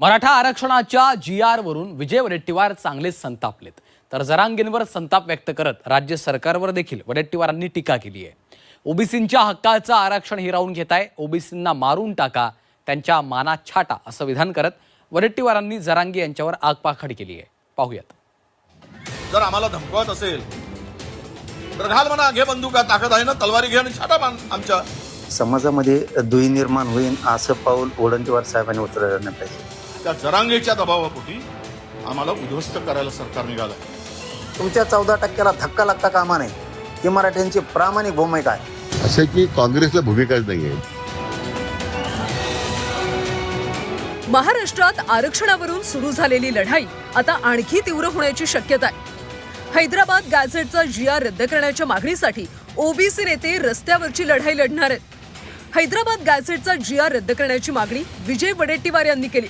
मराठा आरक्षणाच्या जी आर वरून विजय वडेट्टीवार चांगलेच संतापलेत. तर जरांगेंवर संताप व्यक्त करत राज्य सरकारवर देखील वडेट्टीवारांनी टीका केली आहे. ओबीसींच्या हक्काचं आरक्षण हिरावून घेताय ओबीसींना मारून टाका त्यांच्या मानात छाटा असं विधान करत वडेट्टीवारांनी जरांगे यांच्यावर आगपाखड केली आहे. पाहूयात. जर आम्हाला धमकवत असेल तर घाल म्हणा घे बंदुका ताकद आहे ना तलवारी घे आणि छाटा मान आमच्या. समाजामध्ये दुई निर्माण होईल असं पाऊल वडंतीवार साहेबांनी उचललं नाही पाहिजे. त्या जरांगेच्या दबावापोटी आम्हाला उद्ध्वस्त करायला सरकार निघालं. तुमच्या चौदा टक्क्याला धक्का लागता कामा नये. ही मराठ्यांची प्रामाणिक भूमिका आहे. असं की काँग्रेसला भूमिकाच नाही आहे महाराष्ट्रात आरक्षणावरून सुरू झालेली लढाई आता आणखी तीव्र होण्याची शक्यता आहे. हैदराबाद गॅझेटचा जी आर रद्द करण्याच्या मागणीसाठी ओबीसी नेते रस्त्यावरची लढाई लढणार आहेत. हैदराबाद गॅझेटचा जी आर रद्द करण्याची मागणी विजय वडेट्टीवार यांनी केली.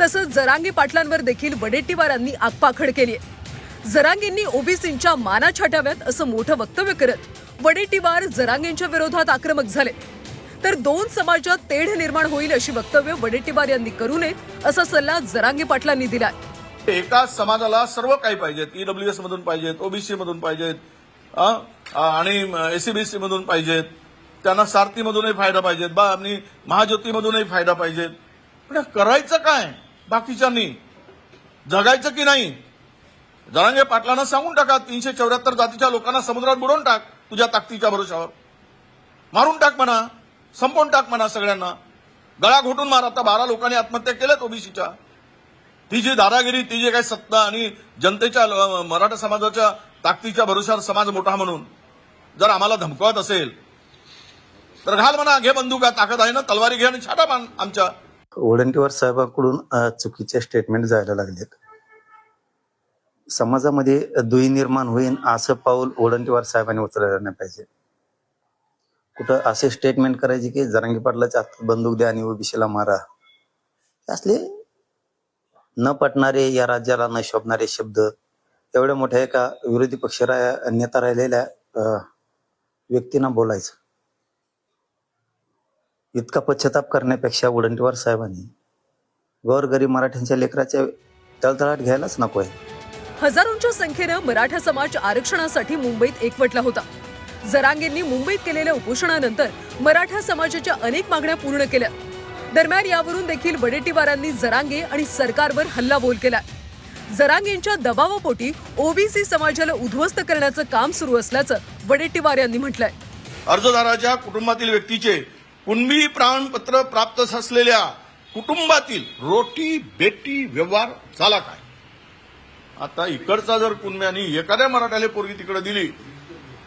तसंच जरांगी पाटलांवर देखील वडेट्टीवारांनी आगपाखड केली आहे. जरांगेंनी ओबीसींच्या माना छाटाव्यात असं मोठं वक्तव्य करत वडेट्टीवार जरांगेंच्या विरोधात आक्रमक झाले. तर दोन समाजात तेढ निर्माण होईल अशी वक्तव्य वडेट्टीवार यांनी करू नये असा सल्ला जरांगे पाटलांनी दिला एकाच समाजाला सर्व काही पाहिजेत. ईडब्ल्यूएस मधून पाहिजेत ओबीसी मधून पाहिजेत आणि एसीबीसी मधून पाहिजेत. त्यांना सारथीमधूनही फायदा पाहिजेत. बा आणि महाज्योतीमधूनही फायदा पाहिजेत. पण करायचं काय? बाकीच्यांनी. जगायचं की नाही? जरांगे पाटलांना सांगून टाका तीनशे चौऱ्याहत्तर जातीच्या लोकांना समुद्रात बुडवून टाक तुझ्या ताकदीच्या भरोशावर मारून टाक म्हणा संपवून टाक म्हणा सगळ्यांना. गळा घोटून मार आता बारा लोकांनी आत्महत्या केल्यात ओबीसीच्या. ती जी दादागिरी ती जी काही सत्ता आणि जनतेच्या मराठा समाजाच्या ताकदीच्या भरोशावर समाज मोठा म्हणून जर आम्हाला धमकवत असेल तर घाल म्हणा घे बंदुका ताकद आहे ना तलवारी घे आणि छाटा मान आमच्या. वडंटीवार साहेबांकडून चुकीचे स्टेटमेंट जायला लागलेत. समाजामध्ये दुई निर्माण होईल असं पाऊल वडंटीवार साहेबांनी उचलायला नाही पाहिजे. कुठं असे स्टेटमेंट करायचे की जरांगी पाटलाच्या हातात बंदूक द्या आणि ओबीसीला मारा. असले न पटणारे या राज्याला न शोभणारे शब्द एवढ्या मोठ्या एका विरोधी पक्ष नेता राहिलेल्या व्यक्तींना बोलायचं. इतका पश्चाताप करण्यापेक्षा वडंटीवार साहेबांनी गोरगरीब मराठ्यांच्या लेकराच्या तळतळाट घ्यायलाच नको आहे. हजारोंच्या संख्येनं मराठा समाज आरक्षणासाठी मुंबईत एकवटला होता. जरांगेंनी मुंबईत केलेल्या उपोषणानंतर मराठा समाजाच्या अनेक मागण्या पूर्ण केल्या. दरम्यान यावरून देखील वडेट्टीवारांनी जरांगे आणि सरकारवर हल्लाबोल केला. जरांगेंच्या दबावापोटी ओबीसी समाजाला उद्ध्वस्त करण्याचं काम सुरू असल्याचं वडेट्टीवार यांनी म्हटलंय. अर्जदाराच्या कुटुंबातील व्यक्तीचे कुणबी प्रमाणपत्र प्राप्त असलेल्या कुटुंबातील रोटी बेटी व्यवहार झाला काय? आता इकडचा जर कुणब्यानी एखाद्या मराठ्याला पोरगी तिकडे दिली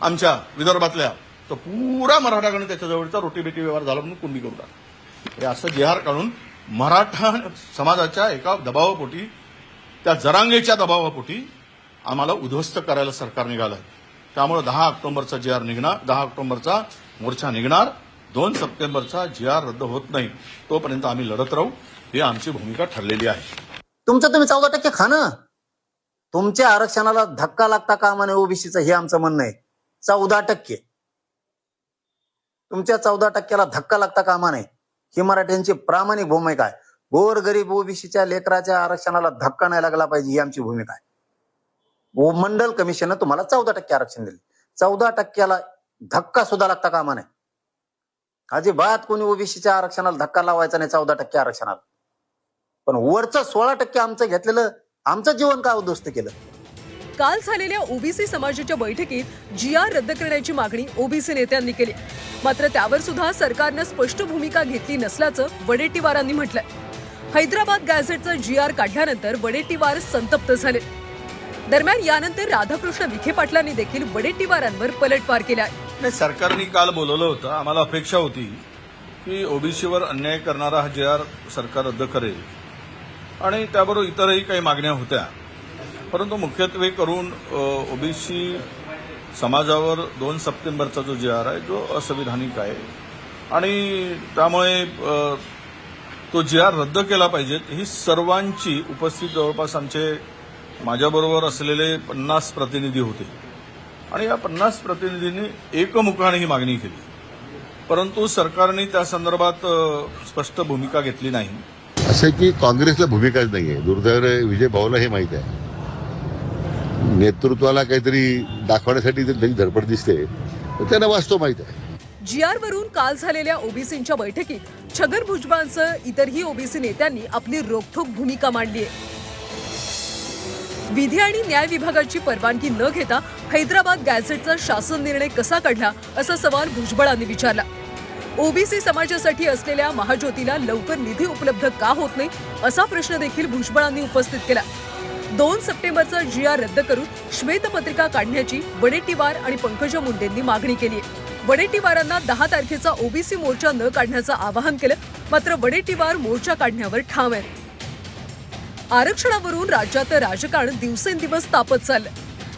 आमच्या विदर्भातल्या तर पुरा मराठाकडे त्याच्याजवळचा रोटी बेटी व्यवहार झाला म्हणून कुणबी करू हे असं जिहार काढून मराठा समाजाच्या एका दबावापोटी त्या जरांगेच्या दबावापोटी आम्हाला उद्ध्वस्त करायला सरकार निघालं. त्यामुळे दहा ऑक्टोबरचा जिहार आर निघणार दहा ऑक्टोबरचा मोर्चा निघणार. दोन सप्टेंबरचा जी आर रद्द होत नाही तोपर्यंत आम्ही लढत राहू ही आमची भूमिका ठरलेली आहे. तुमचं तुम्ही चौदा टक्के खाणं. तुमच्या आरक्षणाला धक्का लागता कामा नये ओबीसीचं हे आमचं म्हणणं आहे. चौदा टक्के. तुमच्या चौदा टक्क्याला धक्का लागता कामा नये. ही मराठ्यांची प्रामाणिक भूमिका आहे. गोर गरीब ओबीसीच्या लेकराच्या आरक्षणाला धक्का नाही लागला पाहिजे ही आमची भूमिका आहे. मंडल कमिशननं तुम्हाला चौदा टक्के आरक्षण दिले. चौदा टक्क्याला धक्का सुद्धा लागता कामा नये. अजिबात कोणी ओबीसीच्या आरक्षणाला धक्का लावायचा नाही चौदा टक्के आरक्षणाला. पण वरचं सोळा टक्के आमचं घेतलेलं आमचं जीवन का उद्ध्वस्त केलं? काल झालेल्या ओबीसी समाजाच्या बैठकीत जी आर रद्द करण्याची मागणी ओबीसी नेत्यांनी केली. मात्र त्यावर सुद्धा सरकारनं स्पष्ट भूमिका घेतली नसल्याचं वडेट्टीवारांनी म्हटलंय. हैदराबाद गॅझेटचं जी आर काढल्यानंतर वडेट्टीवार संतप्त झाले. दरम्यान यानंतर राधाकृष्ण विखे पाटलांनी देखील वडेट्टीवारांवर पलटवार केला नाही सरकारने काल बोलवलं होतं. आम्हाला अपेक्षा होती की ओबीसीवर अन्याय करणारा हा जे आर सरकार रद्द करेल. आणि त्याबरोबर इतरही काही मागण्या होत्या. परंतु मुख्यत्वे करून ओबीसी समाजावर दोन सप्टेंबरचा जो जे आर आहे जो असंविधानिक आहे. आणि त्यामुळे तो जे आर रद्द केला पाहिजे ही सर्वांची उपस्थित जवळपास आमचे माझ्याबरोबर असलेले पन्नास प्रतिनिधी होते. आणि या पन्नास प्रतिनिधींनी एकमुखाने ही मागणी केली. परंतु सरकारने त्या संदर्भात स्पष्ट भूमिका घेतली नाही. असं की काँग्रेसला भूमिकाच नाहीये. दुर्दैव विजय भाऊला हे माहीत आहे. नेतृत्वाला काहीतरी दाखवण्यासाठी जर त्यांची धडपड दिसते त्यांना वास्तव माहीत आहे. जी आर वरून काल झालेल्या ओबीसींच्या बैठकीत छगन भुजबळांसह इतरही ओबीसी नेत्यांनी आपली रोखठोक भूमिका मांडली आहे विधी आणि न्याय विभागाची परवानगी न घेता हैदराबाद गॅझेटचा शासन निर्णय कसा काढला असा सवाल भुजबळांनी विचारला. ओबीसी समाजासाठी असलेल्या महाज्योतीला लवकर निधी उपलब्ध का होत नाही असा प्रश्न देखील भुजबळांनी उपस्थित केला. दोन सप्टेंबरचा जी आर रद्द करून श्वेतपत्रिका काढण्याची वडेट्टीवार आणि पंकजा मुंडेंनी मागणी केली आहे. वडेट्टीवारांना दहा तारखेचा ओबीसी मोर्चा न काढण्याचं आवाहन केलं मात्र वडेट्टीवार मोर्चा काढण्यावर ठाम आहे आरक्षणावरून राज्यात राजकारण दिवसेंदिवस तापत चाललं.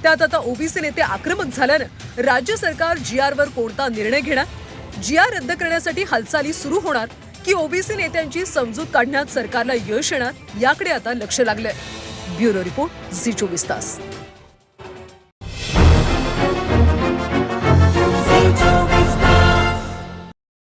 त्यात आता ओबीसी नेते आक्रमक झाल्यानं राज्य सरकार जी वर कोणता निर्णय घेणार? जी आर रद्द करण्यासाठी हालचाली सुरू होणार की ओबीसी नेत्यांची समजूत काढण्यात सरकारला यश येणार? याकडे आता लक्ष लागलंय. ब्युरो रिपोर्ट झी चोवीस तास.